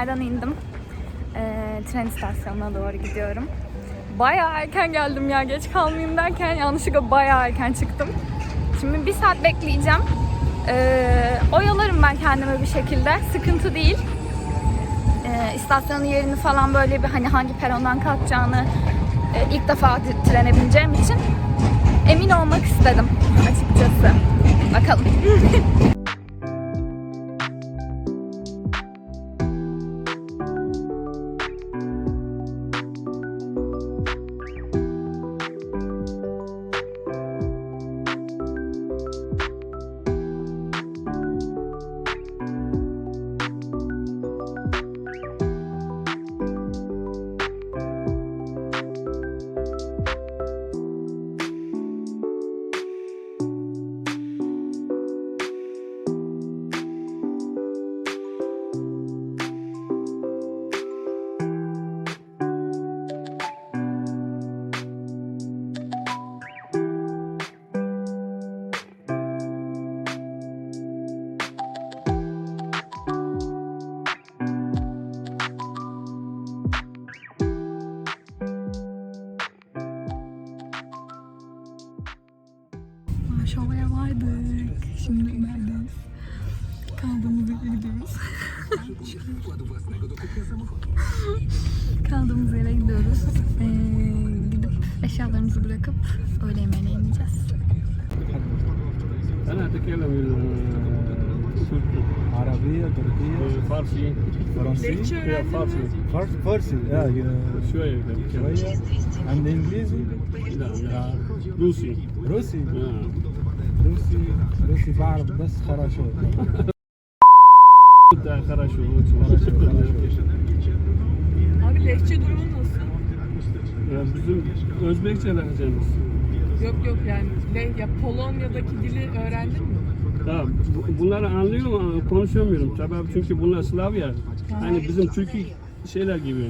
tramvaydan indim. Ee, tren istasyonuna doğru gidiyorum. Bayağı erken geldim ya geç kalmayayım derken yanlışlıkla bayağı erken çıktım. Şimdi bir saat bekleyeceğim. Ee, oyalarım ben kendimi bir şekilde. Sıkıntı değil. Ee, istasyonun yerini falan böyle bir hani hangi perondan kalkacağını e, ilk defa trene bineceğim için emin olmak istedim açıkçası. Bakalım. Varşova'ya vardık. Şimdi neredeyiz? Kaldığımız yere gidiyoruz. Kaldığımız yere gidiyoruz. Ee, gidip eşyalarımızı bırakıp öğle yemeğine ineceğiz. أنا أتكلم التركي عربية تركية فارسي فرنسي يا فارسي فارس فارسي اه يا- شوية كده بتكلم. شوية عند انجليزي لا لا روسي روسي بسی بر بس خرا شد خرا شد Abi lehçe durumu nasıl? Ya bizim Özbekçe lehçemiz. Yok yok yani leh ya Polonya'daki dili öğrendin mi? Ha, bu- bunları anlıyorum ama konuşamıyorum tabii abi çünkü bunlar Slav ya. Hani bizim Türk şeyler gibi.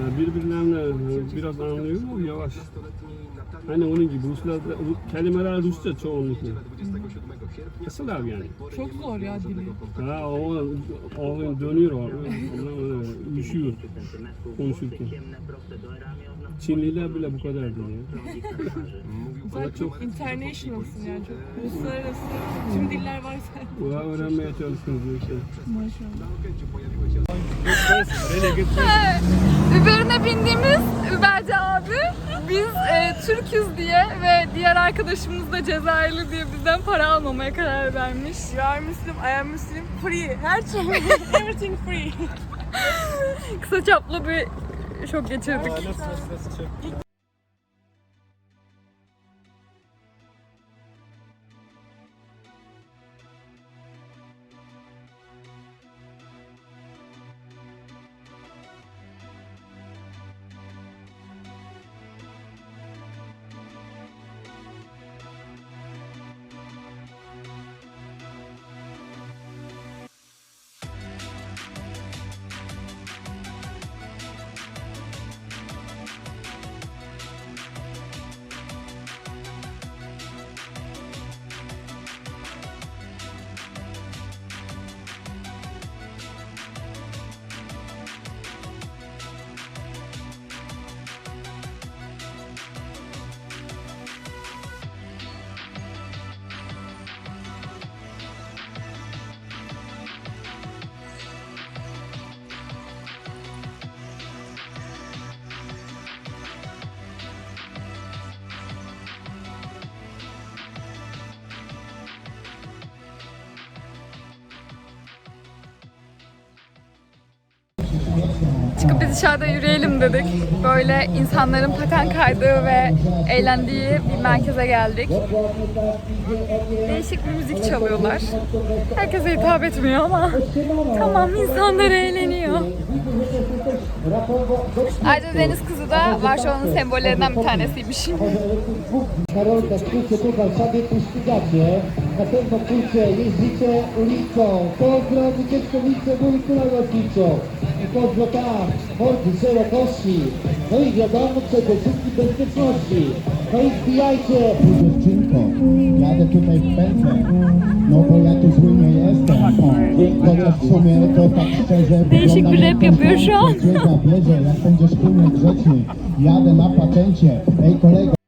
Ya birbirlerine e, biraz anlıyorum ama yavaş. Hani onun gibi Ruslar Ru- kelimeler Rusça çoğunlukla. Slav yani. Çok zor ya dili. Ha o o dönüyor o. Ondan üşüyor konuşurken. Çinliler bile bu kadar ya. Sen çok- internationalsın yani çok uluslararası tüm diller var sen. Bu öğrenmeye çalışıyoruz işte. Maşallah. Uber'ine bindiğimiz Uberci abi biz e, Türk'üz diye ve diğer arkadaşımız da Cezayirli diye bizden para almamaya karar vermiş. You are Muslim, I am Muslim. Free. Her şey. Everything free. Kısa çaplı bir şok geçirdik. 何? Çıkıp biz dışarıda yürüyelim dedik. Böyle insanların paten kaydığı ve eğlendiği bir merkeze geldik. Değişik bir müzik çalıyorlar. Herkese hitap etmiyor ama tamam insanlar eğleniyor. Ayrıca deniz kızı da Varşova'nın sembollerinden bir tanesiymiş. Na pewno pójdzie, jeździcie ulicą. Pozdro, wycieczkowice, ulicą lotniczą. I pozdro tam, mordy szerokości. No i wiadomo przede wszystkim bezpieczności. No i wbijajcie. Dziewczynko, jadę tutaj w pętlę, no bo ja tu zły nie jestem. O, chociaż w sumie to tak szczerze Değişik bir rap yapıyor şu an. Bierze, jak będziesz umie grzeczny, jadę na patencie. Ej kolego.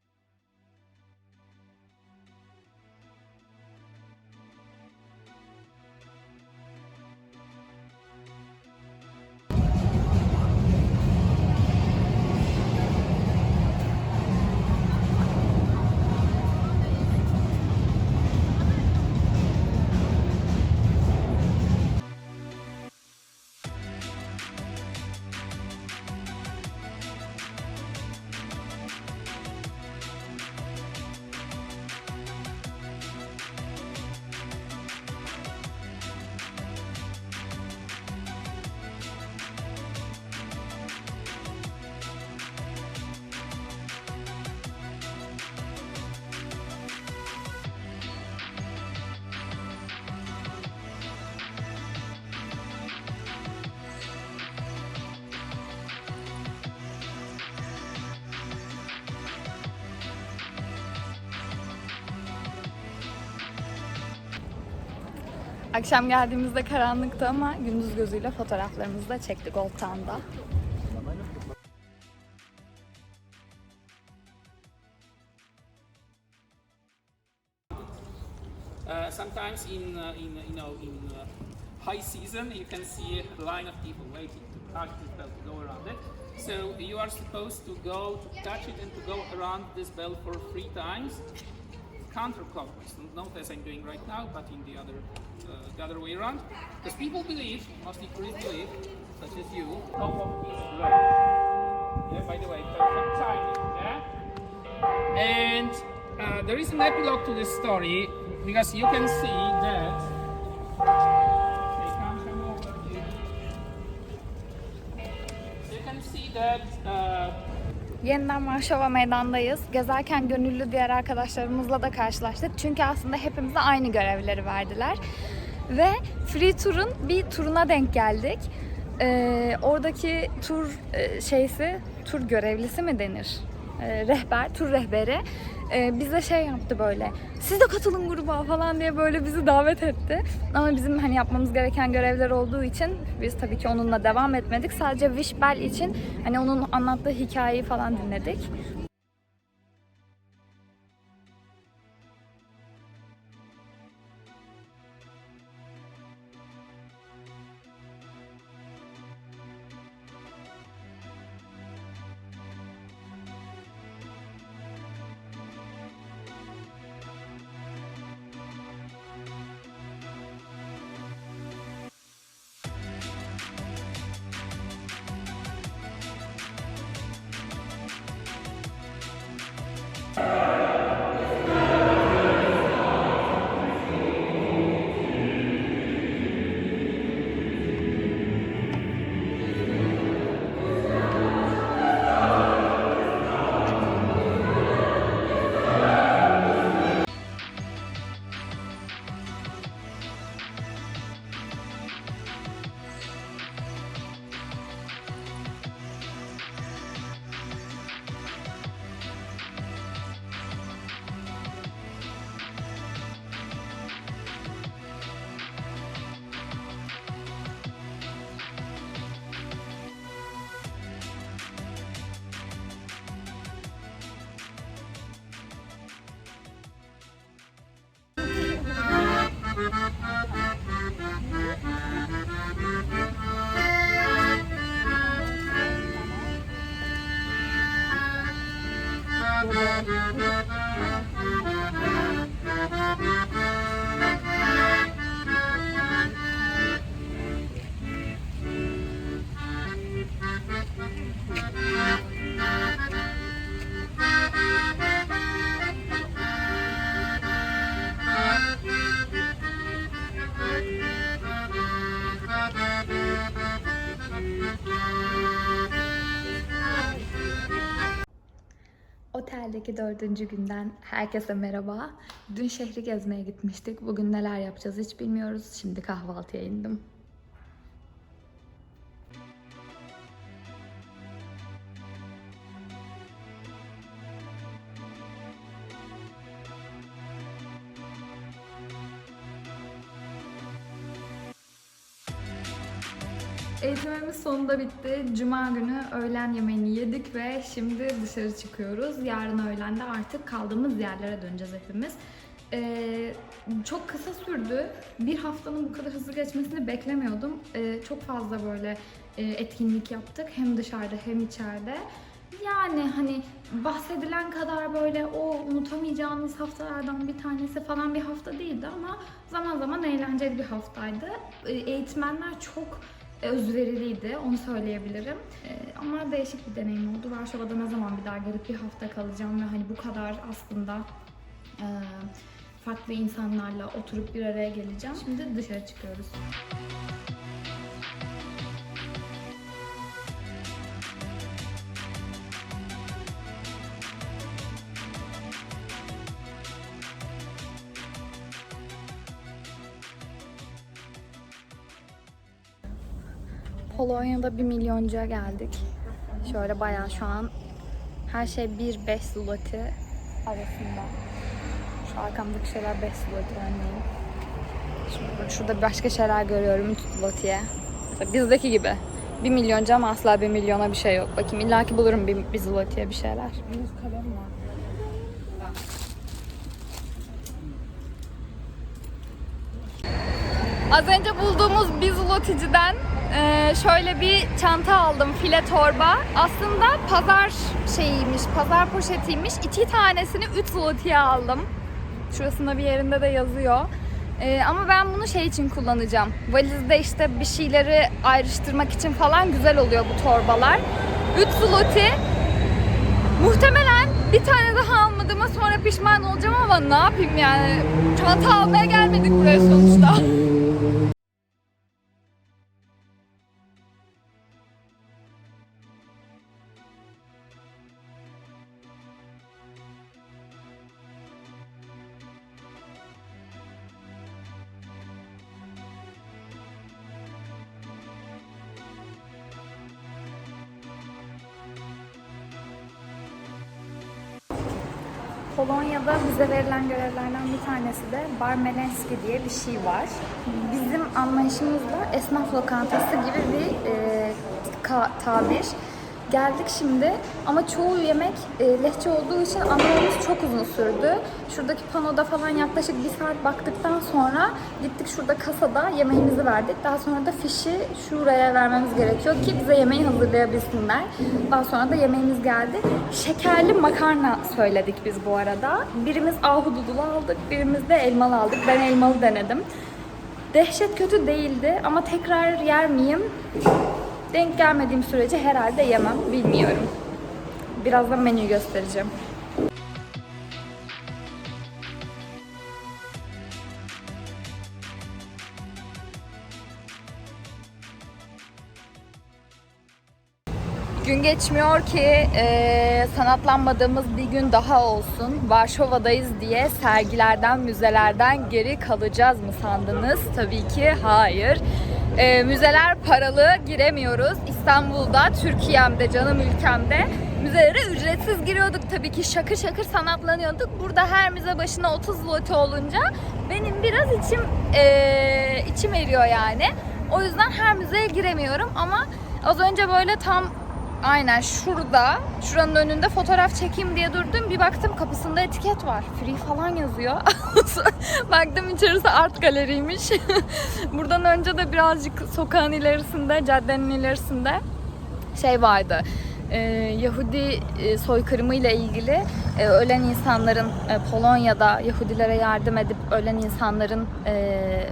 Akşam geldiğimizde karanlıktı ama gündüz gözüyle fotoğraflarımızı da çektik Old Town'da. Uh, sometimes in, uh, in you know in uh, high season you can see a line of people waiting to touch this bell to go around it. So you are supposed to go to touch it and to go around this bell for three times counterclockwise. Not as I'm doing right now, but in the other uh, the other way around. Because people believe, mostly tourists believe, such as you, of is low. Yeah, by the way, perfect timing. Yeah. And uh, there is an epilogue to this story because you can see that. Okay, Yeniden Varşova meydandayız. Gezerken gönüllü diğer arkadaşlarımızla da karşılaştık. Çünkü aslında hepimize aynı görevleri verdiler. Ve Free Tour'un bir turuna denk geldik. Ee, oradaki tur e, şeysi, tur görevlisi mi denir? Ee, rehber, tur rehberi e, bize şey yaptı böyle. Siz de katılın gruba falan diye böyle bizi davet etti. Ama bizim hani yapmamız gereken görevler olduğu için biz tabii ki onunla devam etmedik. Sadece Wishbell için hani onun anlattığı hikayeyi falan dinledik. Oteldeki dördüncü günden herkese merhaba. Dün şehri gezmeye gitmiştik. Bugün neler yapacağız hiç bilmiyoruz. Şimdi kahvaltıya indim. Eğitimimiz sonunda bitti. Cuma günü öğlen yemeğini yedik ve şimdi dışarı çıkıyoruz. Yarın öğlen de artık kaldığımız yerlere döneceğiz hepimiz. Ee, çok kısa sürdü. Bir haftanın bu kadar hızlı geçmesini beklemiyordum. Ee, çok fazla böyle e, etkinlik yaptık. Hem dışarıda hem içeride. Yani hani bahsedilen kadar böyle o unutamayacağınız haftalardan bir tanesi falan bir hafta değildi ama zaman zaman eğlenceli bir haftaydı. Ee, Eğitmenler çok özveriliydi, onu söyleyebilirim. Ee, ama değişik bir deneyim oldu. Varşova'da ne zaman bir daha gelip bir hafta kalacağım ve hani bu kadar aslında e, farklı insanlarla oturup bir araya geleceğim. Şimdi dışarı çıkıyoruz. Polonya'da bir milyoncuya geldik. Şöyle bayağı şu an her şey 1-5 zloty arasında. Şu arkamdaki şeyler 5 zloty örneğin. Şimdi şurada başka şeyler görüyorum 3 zloty'ye. Mesela bizdeki gibi. 1 milyoncu ama asla 1 milyona bir şey yok. Bakayım illaki bulurum 1, 1 zloty'ye bir şeyler. Az önce bulduğumuz bir zloticiden e, şöyle bir çanta aldım, file torba. Aslında pazar şeyiymiş, pazar poşetiymiş. İki tanesini 3 zlotiye aldım. Şurasında bir yerinde de yazıyor. E, ama ben bunu şey için kullanacağım. Valizde işte bir şeyleri ayrıştırmak için falan güzel oluyor bu torbalar. 3 zloti. Muhtemelen bir tane daha almadığıma sonra pişman olacağım ama ne yapayım yani. Çanta almaya gelmedik buraya sonuçta. Polonya'da bize verilen görevlerden bir tanesi de bar melenski diye bir şey var. Bizim anlayışımızda esnaf lokantası gibi bir e, ka- tabir. Geldik şimdi ama çoğu yemek e, lehçe olduğu için anlamamız çok uzun sürdü. Şuradaki panoda falan yaklaşık bir saat baktıktan sonra gittik şurada kasada yemeğimizi verdik. Daha sonra da fişi şuraya vermemiz gerekiyor ki bize yemeği hazırlayabilsinler. Daha sonra da yemeğimiz geldi. Şekerli makarna söyledik biz bu arada. Birimiz ahududulu aldık, birimiz de elmalı aldık. Ben elmalı denedim. Dehşet kötü değildi ama tekrar yer miyim? Denk gelmediğim sürece herhalde yemem, bilmiyorum. Birazdan menüyü göstereceğim. Gün geçmiyor ki e, sanatlanmadığımız bir gün daha olsun. Varşova'dayız diye sergilerden, müzelerden geri kalacağız mı sandınız? Tabii ki hayır. E, müzeler paralı, giremiyoruz. İstanbul'da, Türkiye'mde, canım ülkemde müzelere ücretsiz giriyorduk tabii ki. Şakır şakır sanatlanıyorduk. Burada her müze başına 30 zloty olunca benim biraz içim e, içim eriyor yani. O yüzden her müzeye giremiyorum ama az önce böyle tam Aynen şurada, şuranın önünde fotoğraf çekeyim diye durdum. Bir baktım kapısında etiket var. Free falan yazıyor. baktım içerisi art galeriymiş. Buradan önce de birazcık sokağın ilerisinde, caddenin ilerisinde şey vardı. Ee, Yahudi e, soykırımı ile ilgili e, ölen insanların e, Polonya'da Yahudilere yardım edip ölen insanların e,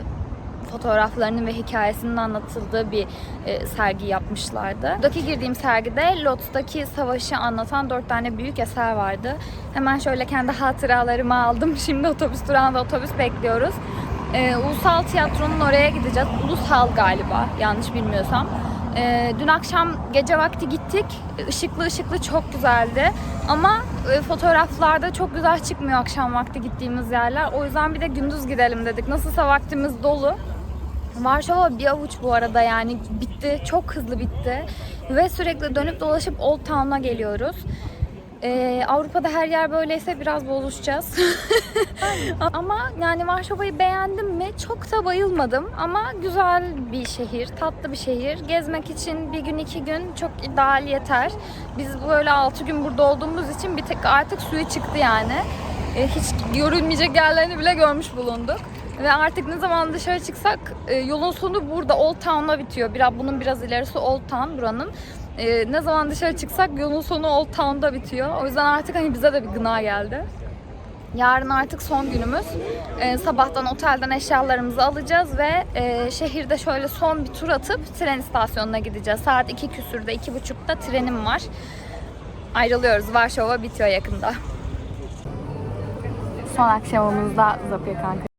fotoğraflarının ve hikayesinin anlatıldığı bir e, sergi yapmışlardı. Buradaki girdiğim sergide Lotz'taki savaşı anlatan dört tane büyük eser vardı. Hemen şöyle kendi hatıralarımı aldım. Şimdi otobüs durağında otobüs bekliyoruz. E, Ulusal Tiyatro'nun oraya gideceğiz. Ulusal galiba yanlış bilmiyorsam. E, dün akşam gece vakti gittik. Işıklı ışıklı çok güzeldi. Ama e, fotoğraflarda çok güzel çıkmıyor akşam vakti gittiğimiz yerler. O yüzden bir de gündüz gidelim dedik. Nasılsa vaktimiz dolu. Varşova bir avuç bu arada yani bitti. Çok hızlı bitti. Ve sürekli dönüp dolaşıp Old Town'a geliyoruz. Ee, Avrupa'da her yer böyleyse biraz bozuşacağız. ama yani Varşova'yı beğendim mi? Çok da bayılmadım ama güzel bir şehir, tatlı bir şehir. Gezmek için bir gün iki gün çok ideal yeter. Biz böyle altı gün burada olduğumuz için bir tek artık suyu çıktı yani. Ee, hiç görülmeyecek yerlerini bile görmüş bulunduk. Ve artık ne zaman dışarı çıksak e, yolun sonu burada Old Town'la bitiyor. Biraz bunun biraz ilerisi Old Town buranın. E, ne zaman dışarı çıksak yolun sonu Old Town'da bitiyor. O yüzden artık hani bize de bir gına geldi. Yarın artık son günümüz. E, sabahtan otelden eşyalarımızı alacağız ve e, şehirde şöyle son bir tur atıp tren istasyonuna gideceğiz. Saat iki küsürde, iki buçukta trenim var. Ayrılıyoruz. Varşova bitiyor yakında. Son akşamımızda Zapiye kanka.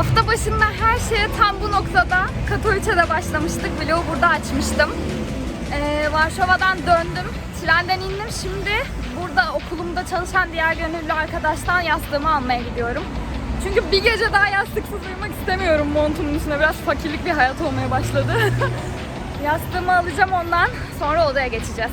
Hafta başında her şeye tam bu noktada Katowice'de başlamıştık. Vlogu burada açmıştım. Ee, Varşova'dan döndüm. Trenden indim. Şimdi burada okulumda çalışan diğer gönüllü arkadaştan yastığımı almaya gidiyorum. Çünkü bir gece daha yastıksız uyumak istemiyorum montumun üstüne. Biraz fakirlik bir hayat olmaya başladı. Yastığımı alacağım ondan. Sonra odaya geçeceğiz.